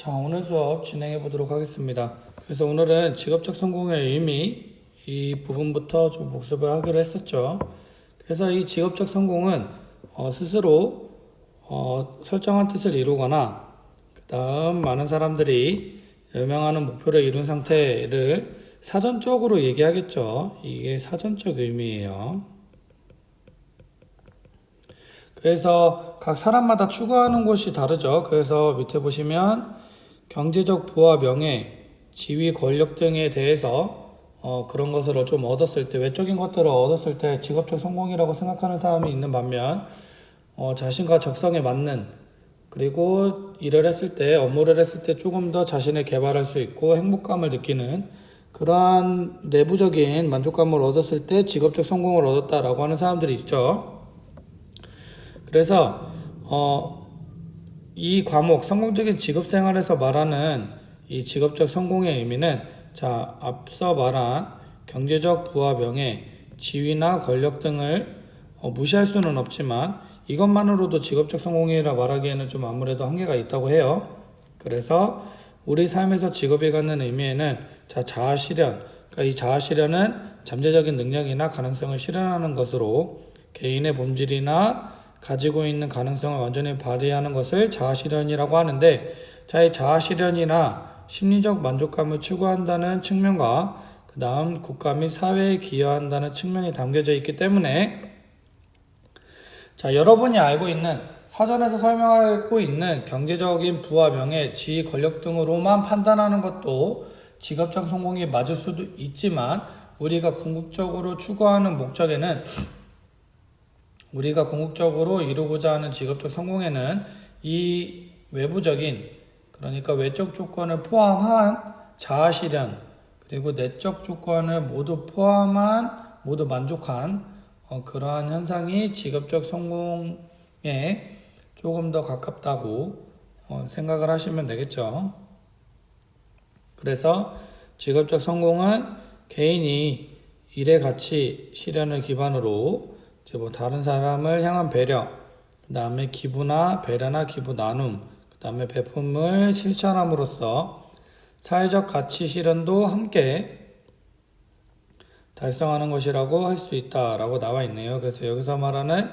자, 오늘 수업 진행해 보도록 하겠습니다. 그래서 오늘은 직업적 성공의 의미 이 부분부터 좀 복습을 하기로 했었죠. 그래서 이 직업적 성공은 어, 스스로 어, 설정한 뜻을 이루거나 그 다음 많은 사람들이 열명하는 목표를 이룬 상태를 사전적으로 얘기하겠죠. 이게 사전적 의미예요. 그래서 각 사람마다 추구하는 것이 다르죠. 그래서 밑에 보시면 경제적 부와 명예, 지위, 권력 등에 대해서 어, 그런 것을 좀 얻었을 때 외적인 것들을 얻었을 때 직업적 성공이라고 생각하는 사람이 있는 반면 어, 자신과 적성에 맞는 그리고 일을 했을 때 업무를 했을 때 조금 더 자신을 개발할 수 있고 행복감을 느끼는 그러한 내부적인 만족감을 얻었을 때 직업적 성공을 얻었다라고 하는 사람들이 있죠. 그래서 어, 이 과목 성공적인 직업 생활에서 말하는 이 직업적 성공의 의미는 자 앞서 말한 경제적 명예, 지위나 권력 등을 어, 무시할 수는 없지만 이것만으로도 직업적 성공이라 말하기에는 좀 아무래도 한계가 있다고 해요. 그래서 우리 삶에서 직업이 갖는 의미에는 자 자아 실현, 그러니까 이 자아 실현은 잠재적인 능력이나 가능성을 실현하는 것으로 개인의 본질이나 가지고 있는 가능성을 완전히 발휘하는 것을 자아 실현이라고 하는데 자이 자아 실현이나 심리적 만족감을 추구한다는 측면과 그 다음 국가 및 사회에 기여한다는 측면이 담겨져 있기 때문에 자 여러분이 알고 있는 사전에서 설명하고 있는 경제적인 부와 명예, 지위, 권력 등으로만 판단하는 것도 직업적 성공이 맞을 수도 있지만 우리가 궁극적으로 추구하는 목적에는 우리가 궁극적으로 이루고자 하는 직업적 성공에는 이 외부적인 그러니까 외적 조건을 포함한 자아 실현 그리고 내적 조건을 모두 포함한 모두 만족한 어, 그러한 현상이 직업적 성공에 조금 더 가깝다고 어, 생각을 하시면 되겠죠. 그래서 직업적 성공은 개인이 일의 가치 실현을 기반으로 이제 뭐 다른 사람을 향한 배려, 그 다음에 기부나 배려나 기부 나눔, 그 다음에 배품을 실천함으로써 사회적 가치 실현도 함께 달성하는 것이라고 할 수 있다라고 나와 있네요. 그래서 여기서 말하는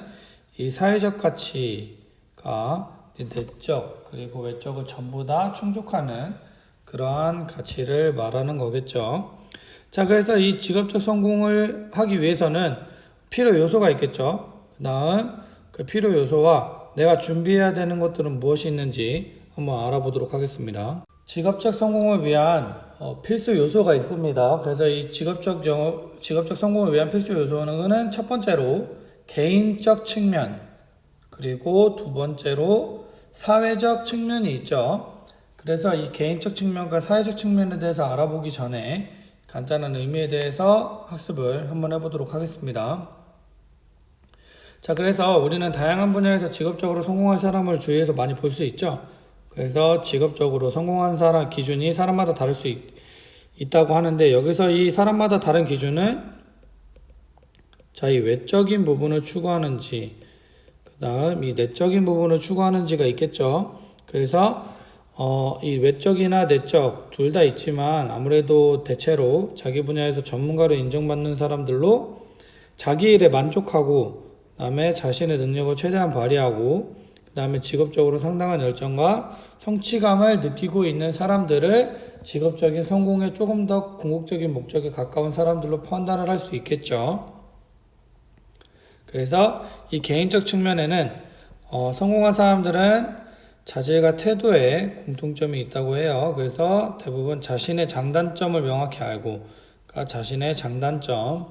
이 사회적 가치가 내적 그리고 외적을 전부 다 충족하는 그러한 가치를 말하는 거겠죠. 자, 그래서 이 직업적 성공을 하기 위해서는 필요 요소가 있겠죠. 그 다음 그 필요 요소와 내가 준비해야 되는 것들은 무엇이 있는지 한번 알아보도록 하겠습니다. 직업적 성공을 위한 어, 필수 요소가 있습니다. 그래서 이 직업적 영어, 직업적 성공을 위한 필수 요소는 첫 번째로 개인적 측면, 그리고 두 번째로 사회적 측면이 있죠. 그래서 이 개인적 측면과 사회적 측면에 대해서 알아보기 전에 간단한 의미에 대해서 학습을 한번 해보도록 하겠습니다. 자, 그래서 우리는 다양한 분야에서 직업적으로 성공한 사람을 주위에서 많이 볼 수 있죠. 그래서 직업적으로 성공한 사람 기준이 사람마다 다를 수 있, 있다고 하는데 여기서 이 사람마다 다른 기준은 자, 이 외적인 부분을 추구하는지 그 다음 이 내적인 부분을 추구하는지가 있겠죠. 그래서 어, 이 외적이나 내적 둘 다 있지만 아무래도 대체로 자기 분야에서 전문가로 인정받는 사람들로 자기 일에 만족하고 그 다음에 자신의 능력을 최대한 발휘하고 그 다음에 직업적으로 상당한 열정과 성취감을 느끼고 있는 사람들을 직업적인 성공에 조금 더 궁극적인 목적에 가까운 사람들로 판단을 할 수 있겠죠. 그래서 이 개인적 측면에는 어, 성공한 사람들은 자질과 태도에 공통점이 있다고 해요. 그래서 대부분 자신의 장단점을 명확히 알고, 그러니까 자신의 장단점,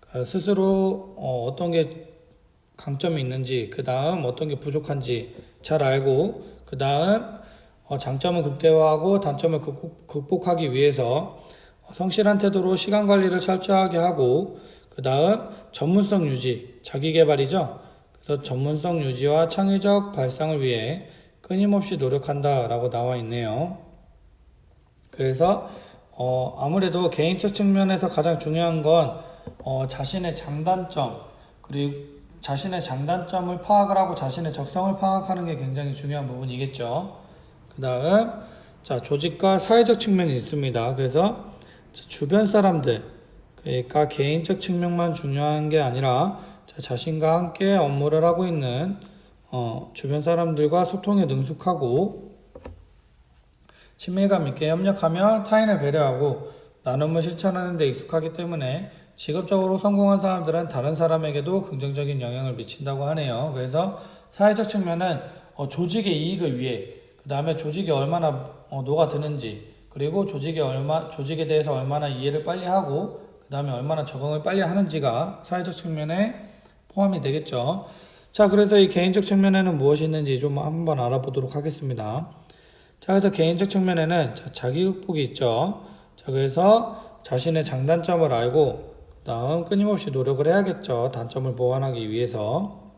그러니까 스스로 어, 어떤 게 강점이 있는지, 그 다음 어떤 게 부족한지 잘 알고, 그 다음 어, 장점을 극대화하고 단점을 극복, 극복하기 위해서 성실한 태도로 시간 관리를 철저하게 하고, 그 다음 전문성 유지, 자기 개발이죠. 그래서 전문성 유지와 창의적 발상을 위해 끊임없이 노력한다라고 나와 있네요. 그래서 어, 아무래도 개인적 측면에서 가장 중요한 건 어, 자신의 장단점 그리고 자신의 장단점을 파악을 하고 자신의 적성을 파악하는 게 굉장히 중요한 부분이겠죠. 그 다음 자, 조직과 사회적 측면이 있습니다. 그래서 자, 주변 사람들, 그러니까 개인적 측면만 중요한 게 아니라 자, 자신과 함께 업무를 하고 있는 어, 주변 사람들과 소통에 능숙하고 친밀감 있게 협력하며 타인을 배려하고 나눔을 실천하는 데 익숙하기 때문에 직업적으로 성공한 사람들은 다른 사람에게도 긍정적인 영향을 미친다고 하네요. 그래서 사회적 측면은 어, 조직의 이익을 위해 그 다음에 조직이 얼마나 어, 녹아드는지 그리고 조직이 얼마 조직에 대해서 얼마나 이해를 빨리 하고 그 다음에 얼마나 적응을 빨리 하는지가 사회적 측면에 포함이 되겠죠. 자, 그래서 이 개인적 측면에는 무엇이 있는지 좀 한번 알아보도록 하겠습니다. 자, 그래서 개인적 측면에는 자, 자기 극복이 있죠. 자, 그래서 자신의 장단점을 알고 그 다음 끊임없이 노력을 해야겠죠. 단점을 보완하기 위해서.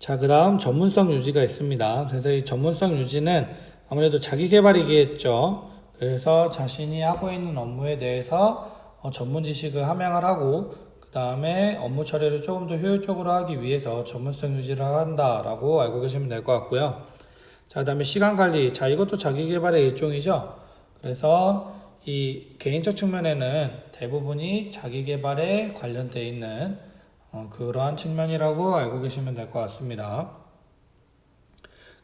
자, 그 다음 전문성 유지가 있습니다. 그래서 이 전문성 유지는 아무래도 자기 개발이겠죠. 그래서 자신이 하고 있는 업무에 대해서 어, 전문 지식을 함양을 하고 그 다음에 업무 처리를 조금 더 효율적으로 하기 위해서 전문성 유지를 한다라고 알고 계시면 될 것 같고요. 자, 그 다음에 시간 관리. 자, 이것도 자기 개발의 일종이죠. 그래서 이 개인적 측면에는 대부분이 자기 개발에 관련되어 있는 어, 그러한 측면이라고 알고 계시면 될 것 같습니다.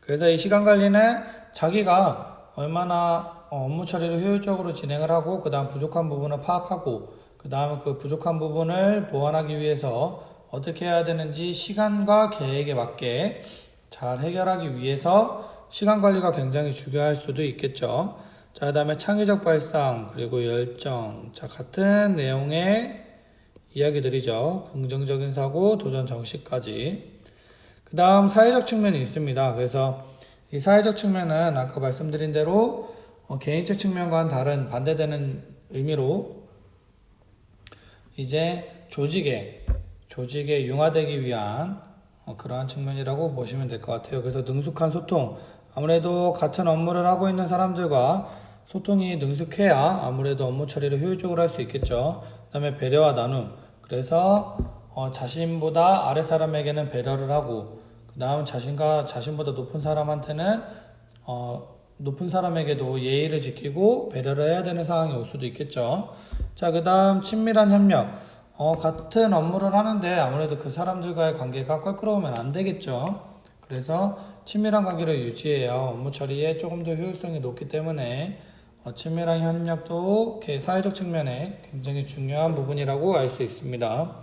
그래서 이 시간 관리는 자기가 얼마나 어, 업무 처리를 효율적으로 진행을 하고 그 다음 부족한 부분을 파악하고 그 다음에 그 부족한 부분을 보완하기 위해서 어떻게 해야 되는지 시간과 계획에 맞게 잘 해결하기 위해서 시간 관리가 굉장히 중요할 수도 있겠죠. 자, 그 다음에 창의적 발상, 그리고 열정. 자, 같은 내용의 이야기들이죠. 긍정적인 사고, 도전 정신까지. 그 다음 사회적 측면이 있습니다. 그래서 이 사회적 측면은 아까 말씀드린 대로 어, 개인적 측면과는 다른 반대되는 의미로 이제 조직에 조직에 융화되기 위한 어, 그러한 측면이라고 보시면 될 것 같아요. 그래서 능숙한 소통 아무래도 같은 업무를 하고 있는 사람들과 소통이 능숙해야 아무래도 업무 처리를 효율적으로 할 수 있겠죠. 그 다음에 배려와 나눔. 그래서 어, 자신보다 아래 사람에게는 배려를 하고 그 다음 자신과 자신보다 높은 사람한테는 어, 높은 사람에게도 예의를 지키고 배려를 해야 되는 상황이 올 수도 있겠죠. 자, 그 다음 친밀한 협력. 어, 같은 업무를 하는데 아무래도 그 사람들과의 관계가 껄끄러우면 안 되겠죠. 그래서 친밀한 관계를 유지해야 업무 처리에 조금 더 효율성이 높기 때문에 어, 친밀한 협력도 사회적 측면에 굉장히 중요한 부분이라고 알 수 있습니다.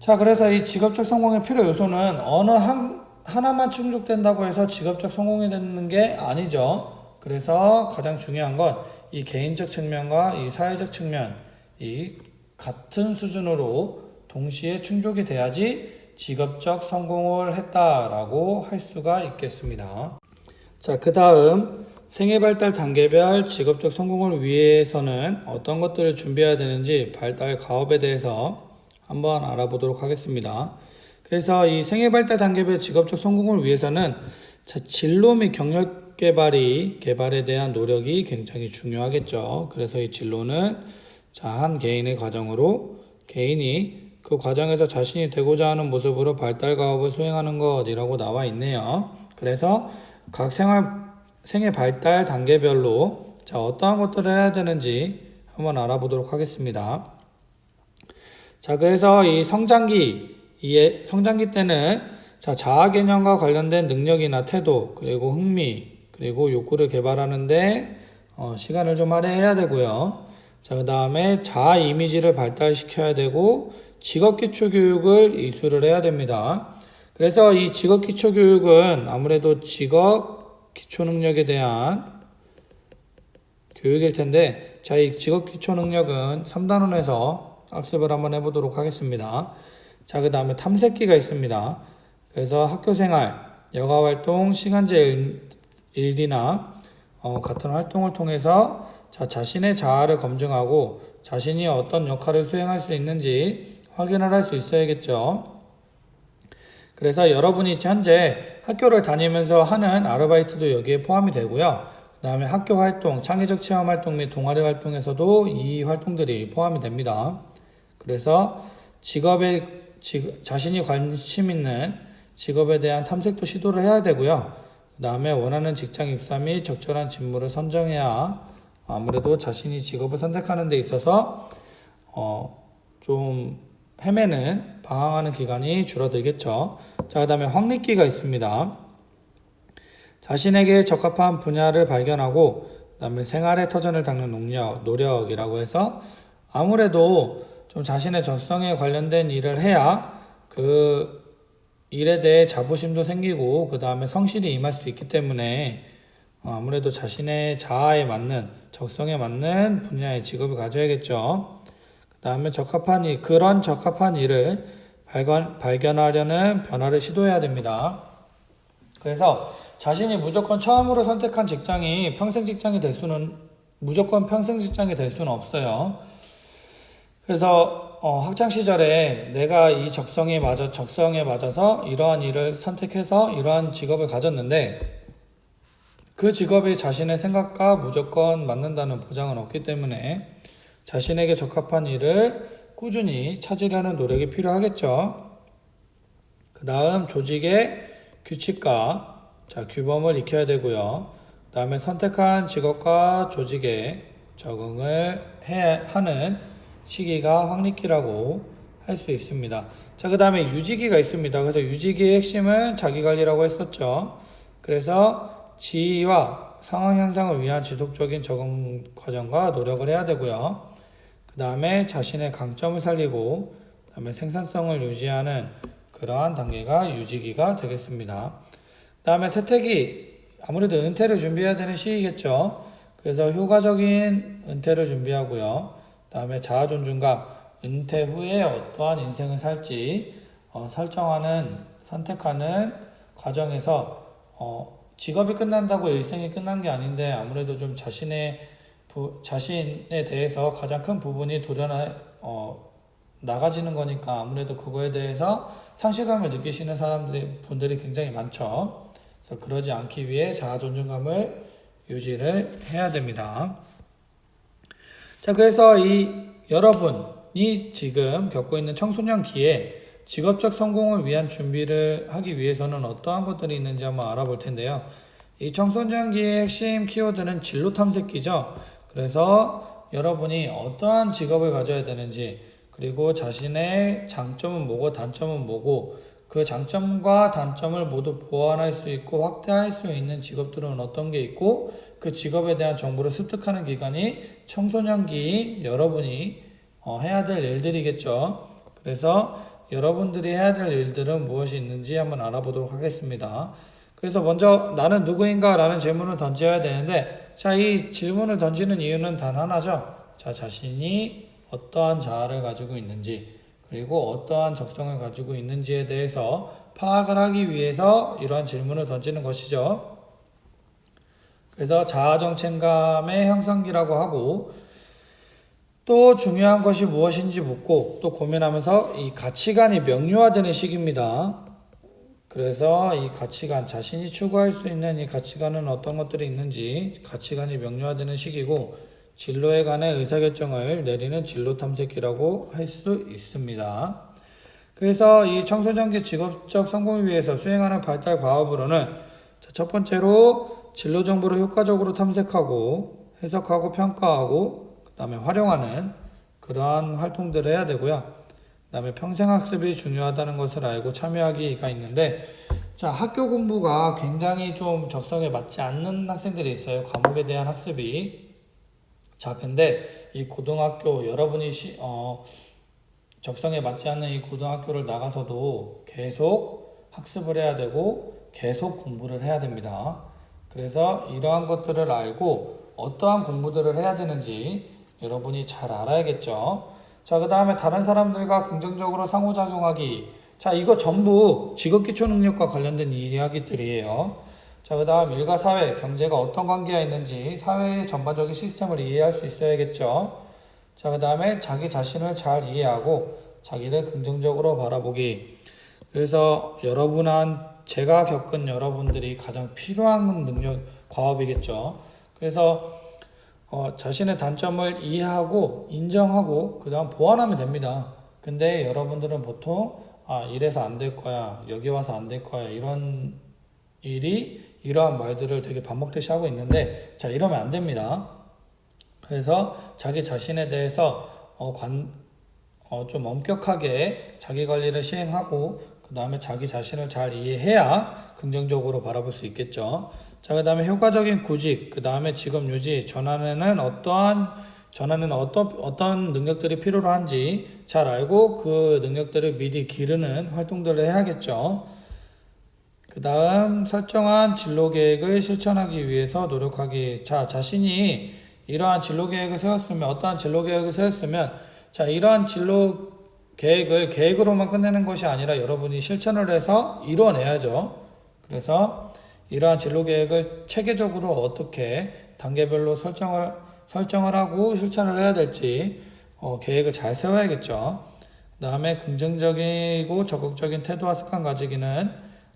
자, 그래서 이 직업적 성공의 필요 요소는 어느 한, 하나만 충족된다고 해서 직업적 성공이 되는 게 아니죠. 그래서 가장 중요한 건 이 개인적 측면과 이 사회적 측면, 이 같은 수준으로 동시에 충족이 돼야지 직업적 성공을 했다라고 할 수가 있겠습니다. 자, 그 다음 생애 발달 단계별 직업적 성공을 위해서는 어떤 것들을 준비해야 되는지 발달 가업에 대해서 한번 알아보도록 하겠습니다. 그래서 이 생애 발달 단계별 직업적 성공을 위해서는 자, 진로 및 경력 개발이 개발에 대한 노력이 굉장히 중요하겠죠. 그래서 이 진로는 자, 한 개인의 과정으로 개인이 그 과정에서 자신이 되고자 하는 모습으로 발달 가업을 수행하는 것이라고 나와 있네요. 그래서 각 생활 생애 발달 단계별로 자, 어떠한 것들을 해야 되는지 한번 알아보도록 하겠습니다. 자, 그래서 이 성장기, 이 성장기 때는 자, 자아 개념과 관련된 능력이나 태도, 그리고 흥미, 그리고 욕구를 개발하는데 어, 시간을 좀 할애해야 되고요. 자, 그 다음에 자아 이미지를 발달시켜야 되고 직업 기초 교육을 이수를 해야 됩니다. 그래서 이 직업 기초 교육은 아무래도 직업 기초 능력에 대한 교육일 텐데, 자, 이 직업 기초 능력은 3단원에서 학습을 한번 해보도록 하겠습니다. 자, 그 다음에 탐색기가 있습니다. 그래서 학교 생활, 여가 활동, 시간제 일이나 어, 같은 활동을 통해서 자, 자신의 자아를 검증하고 자신이 어떤 역할을 수행할 수 있는지 확인을 할 수 있어야겠죠. 그래서 여러분이 현재 학교를 다니면서 하는 아르바이트도 여기에 포함이 되고요. 그 다음에 학교 활동, 창의적 체험 활동 및 동아리 활동에서도 이 활동들이 포함이 됩니다. 그래서 직업의 직- 자신이 관심 있는 직업에 대한 탐색도 시도를 해야 되고요. 그 다음에 원하는 직장 입사 및 적절한 직무를 선정해야 아무래도 자신이 직업을 선택하는 데 있어서 어, 좀 헤매는 방황하는 기간이 줄어들겠죠. 자, 그 다음에 확립기가 있습니다. 자신에게 적합한 분야를 발견하고 그 다음에 생활의 터전을 닦는 노력, 노력이라고 해서 아무래도 좀 자신의 적성에 관련된 일을 해야 그 일에 대해 자부심도 생기고 그 다음에 성실히 임할 수 있기 때문에 어, 아무래도 자신의 자아에 맞는 적성에 맞는 분야의 직업을 가져야겠죠. 그 다음에 적합한 일, 그런 적합한 일을 발견, 발견하려는 변화를 시도해야 됩니다. 그래서 자신이 무조건 처음으로 선택한 직장이 평생 직장이 될 수는 무조건 평생 직장이 될 수는 없어요. 그래서 어, 학창 시절에 내가 이 적성에 맞아 적성에 맞아서 이러한 일을 선택해서 이러한 직업을 가졌는데 그 직업이 자신의 생각과 무조건 맞는다는 보장은 없기 때문에 자신에게 적합한 일을 꾸준히 찾으려는 노력이 필요하겠죠. 그 다음 조직의 규칙과 자, 규범을 익혀야 되고요. 그 다음에 선택한 직업과 조직에 적응을 해, 하는 시기가 확립기라고 할 수 있습니다. 자, 그 다음에 유지기가 있습니다. 그래서 유지기의 핵심은 자기관리라고 했었죠. 그래서 지위와 상황 향상을 위한 지속적인 적응 과정과 노력을 해야 되고요. 그 다음에 자신의 강점을 살리고, 그 다음에 생산성을 유지하는 그러한 단계가 유지기가 되겠습니다. 그 다음에 세택이 아무래도 은퇴를 준비해야 되는 시기겠죠. 그래서 효과적인 은퇴를 준비하고요. 그 다음에 자아 존중감, 은퇴 후에 어떠한 인생을 살지 어, 설정하는, 선택하는 과정에서 어, 직업이 끝난다고 일생이 끝난 게 아닌데 아무래도 좀 자신의 부, 자신에 대해서 가장 큰 부분이 도전하, 어, 나가지는 거니까 아무래도 그거에 대해서 상실감을 느끼시는 사람들이 분들이 굉장히 많죠. 그래서 그러지 않기 위해 자아 존중감을 유지를 해야 됩니다. 자, 그래서 이 여러분이 지금 겪고 있는 청소년기에 직업적 성공을 위한 준비를 하기 위해서는 어떠한 것들이 있는지 한번 알아볼 텐데요. 이 청소년기의 핵심 키워드는 진로 탐색기죠. 그래서 여러분이 어떠한 직업을 가져야 되는지 그리고 자신의 장점은 뭐고 단점은 뭐고 그 장점과 단점을 모두 보완할 수 있고 확대할 수 있는 직업들은 어떤 게 있고 그 직업에 대한 정보를 습득하는 기간이 청소년기인 여러분이 어, 해야 될 일들이겠죠. 그래서 여러분들이 해야 될 일들은 무엇이 있는지 한번 알아보도록 하겠습니다. 그래서 먼저 나는 누구인가 라는 질문을 던져야 되는데 자, 이 질문을 던지는 이유는 단 하나죠. 자, 자신이 어떠한 자아를 가지고 있는지 그리고 어떠한 적성을 가지고 있는지에 대해서 파악을 하기 위해서 이러한 질문을 던지는 것이죠. 그래서 자아정체감의 형성기라고 하고 또 중요한 것이 무엇인지 묻고 또 고민하면서 이 가치관이 명료화되는 시기입니다. 그래서 이 가치관, 자신이 추구할 수 있는 이 가치관은 어떤 것들이 있는지 가치관이 명료화되는 시기고 진로에 관해 의사결정을 내리는 진로 탐색기라고 할 수 있습니다. 그래서 이 청소년기 직업적 성공을 위해서 수행하는 발달 과업으로는 자, 첫 번째로 진로 정보를 효과적으로 탐색하고 해석하고 평가하고 그 다음에 활용하는 그러한 활동들을 해야 되고요. 그 다음에 평생 학습이 중요하다는 것을 알고 참여하기가 있는데 자 학교 공부가 굉장히 좀 적성에 맞지 않는 학생들이 있어요. 과목에 대한 학습이 자 근데 이 고등학교 여러분이 시, 어, 적성에 맞지 않는 이 고등학교를 나가서도 계속 학습을 해야 되고 계속 공부를 해야 됩니다. 그래서 이러한 것들을 알고 어떠한 공부들을 해야 되는지 여러분이 잘 알아야겠죠. 자, 그 다음에 다른 사람들과 긍정적으로 상호작용하기. 자, 이거 전부 직업기초 능력과 관련된 이야기들이에요. 자, 그 다음 일과 사회, 경제가 어떤 관계가 있는지 사회의 전반적인 시스템을 이해할 수 있어야겠죠. 자, 그 다음에 자기 자신을 잘 이해하고 자기를 긍정적으로 바라보기. 그래서 여러분한 제가 겪은 여러분들이 가장 필요한 능력, 과업이겠죠. 그래서 어, 자신의 단점을 이해하고 인정하고 그 다음 보완하면 됩니다. 근데 여러분들은 보통 아, 이래서 안 될 거야. 여기 와서 안 될 거야. 이런 일이 이러한 말들을 되게 반복듯이 하고 있는데 자, 이러면 안 됩니다. 그래서 자기 자신에 대해서 어, 관, 어, 좀 엄격하게 자기 관리를 시행하고 그 다음에 자기 자신을 잘 이해해야 긍정적으로 바라볼 수 있겠죠. 자, 그 다음에 효과적인 구직, 그 다음에 직업 유지, 전환에는 어떠한 전환에는 어떤 어떤 능력들이 필요로 한지 잘 알고 그 능력들을 미리 기르는 활동들을 해야겠죠. 그 다음 설정한 진로 계획을 실천하기 위해서 노력하기. 자, 자신이 이러한 진로 계획을 세웠으면 어떠한 진로 계획을 세웠으면 자, 이러한 진로 계획을 계획으로만 끝내는 것이 아니라 여러분이 실천을 해서 이뤄내야죠. 그래서 이러한 진로 계획을 체계적으로 어떻게 단계별로 설정을 설정을 하고 실천을 해야 될지 어, 계획을 잘 세워야겠죠. 그 다음에 긍정적이고 적극적인 태도와 습관 가지기는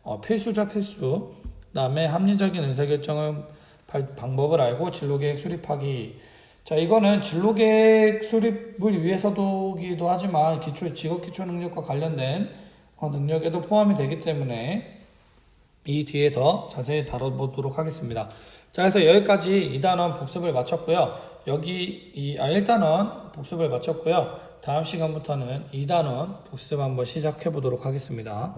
어, 필수죠 필수. 그 다음에 합리적인 의사결정을 발- 방법을 알고 진로계획 수립하기. 자 이거는 진로계획 수립을 위해서도기도 하지만 기초 직업 기초 능력과 관련된 어, 능력에도 포함이 되기 때문에 이 뒤에 더 자세히 다뤄보도록 하겠습니다. 자, 그래서 여기까지 2단원 복습을 마쳤고요. 여기 이 아, 1단원 복습을 마쳤고요. 다음 시간부터는 2단원 복습 한번 시작해 보도록 하겠습니다.